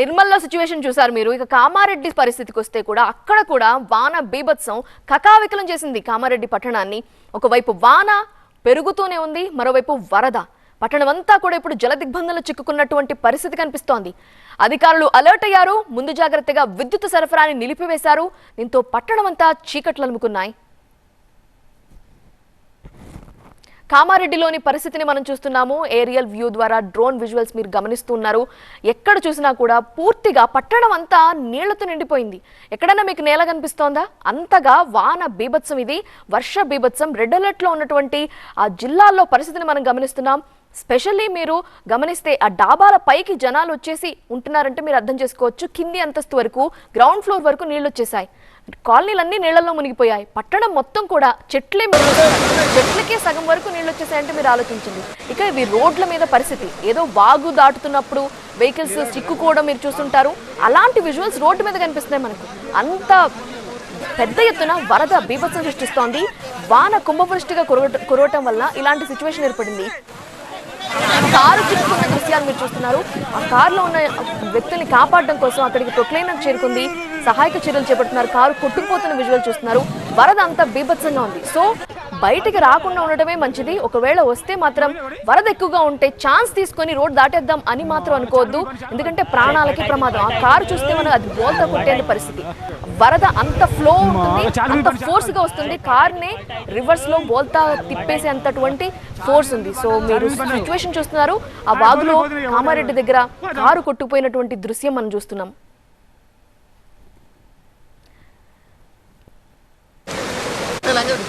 నిర్మల్లో situation చూసారు మీరు. ఇక కామారెడ్డి పరిస్థితికి వస్తే కూడా అక్కడ కూడా వాన బీభత్సం కకావికలం చేసింది కామారెడ్డి పట్టణాన్ని. ఒకవైపు వాన పెరుగుతూనే ఉంది మరోవైపు వరద. పట్టణమంతా కూడా ఇప్పుడు జలదిగ్బంధంలో చిక్కుకున్నటువంటి పరిస్థితి కనిపిస్తోంది. అధికారులు అలర్ట్ అయ్యారు ముందు జాగ్రత్తగా విద్యుత్ సరఫరాని నిలిపివేశారు. దీంతో పట్టణమంతా చీకట్లు అలుముకున్నాయి. కామారెడ్డిలోని పరిస్థితిని మనం చూస్తున్నాము. ఏరియల్ వ్యూ ద్వారా డ్రోన్ విజువల్స్ మీరు గమనిస్తున్నారు ఎక్కడ చూసినా కూడా పూర్తిగా పట్టణం అంతా నీళ్ళతో నిండిపోయింది. ఎక్కడైనా మీకు నేల కనిపిస్తోందా? అంతగా వాన బీభత్సం ఇది. వర్ష బీభత్సం. రెడ్ అలర్ట్లో ఉన్నటువంటి ఆ జిల్లాల్లో పరిస్థితిని మనం గమనిస్తున్నాం. స్పెషల్లీ మీరు గమనిస్తే ఆ డాబాల పైకి జనాలు వచ్చేసి ఉంటున్నారంటే మీరు అర్థం చేసుకోవచ్చు. కింది అంతస్తు వరకు గ్రౌండ్ ఫ్లోర్ వరకు నీళ్ళు వచ్చేసాయి కాలనీలన్నీ నీళ్ళలో మునిగిపోయాయి. పట్టణం మొత్తం కూడా చెట్లే చెట్లకే సగం వరకు నీళ్ళు వచ్చేసాయంటే మీరు ఆలోచించండి. ఇక ఇవి రోడ్ల మీద పరిస్థితి. ఏదో వాగు దాటుతున్నప్పుడు వెహికల్స్ చిక్కుకోవడం మీరు చూస్తుంటారు. అలాంటి విజువల్స్ రోడ్డు మీద కనిపిస్తున్నాయి మనకు. అంత పెద్ద ఎత్తున వరద బీభత్సం సృష్టిస్తోంది. వాన కుంభవృష్టిగా కురవట కురవటం వల్ల ఇలాంటి సిచ్యువేషన్ ఏర్పడింది. కారు చిక్కుకున్న దృశ్యాలు మీరు చూస్తున్నారు. ఆ కారులో ఉన్న వ్యక్తుల్ని కాపాడడం కోసం అక్కడికి ప్రొక్లైనర్ చేరుకుంది. సహాయక చర్యలు చేపడుతున్నారు. కారు కొట్టుకుపోతున్న విజువల్ చూస్తున్నారు. వరద అంతా బీభత్సంగా ఉంది. సో బయటికి రాకుండా ఉండటమే మంచిది. ఒకవేళ వస్తే మాత్రం వరద ఎక్కువగా ఉంటే ఛాన్స్ తీసుకొని రోడ్ దాటేద్దాం అని మాత్రం అనుకోవద్దు. ఎందుకంటే ప్రాణాలకి ప్రమాదం. ఆ కారు చూస్తే మనం అది బోల్తా కొట్టే పరిస్థితి. వరద అంత ఫ్లో ఉంటుంది అంత ఫోర్స్గా వస్తుంది. కార్ని రివర్స్లో బోల్తా తిప్పేసే అంతటువంటి ఫోర్స్ ఉంది. సో మీరు సిచ్యువేషన్ చూస్తున్నారు. ఆ వాగులో కామారెడ్డి దగ్గర కారు కొట్టుకుపోయినటువంటి దృశ్యం మనం చూస్తున్నాం. తెలంగాణ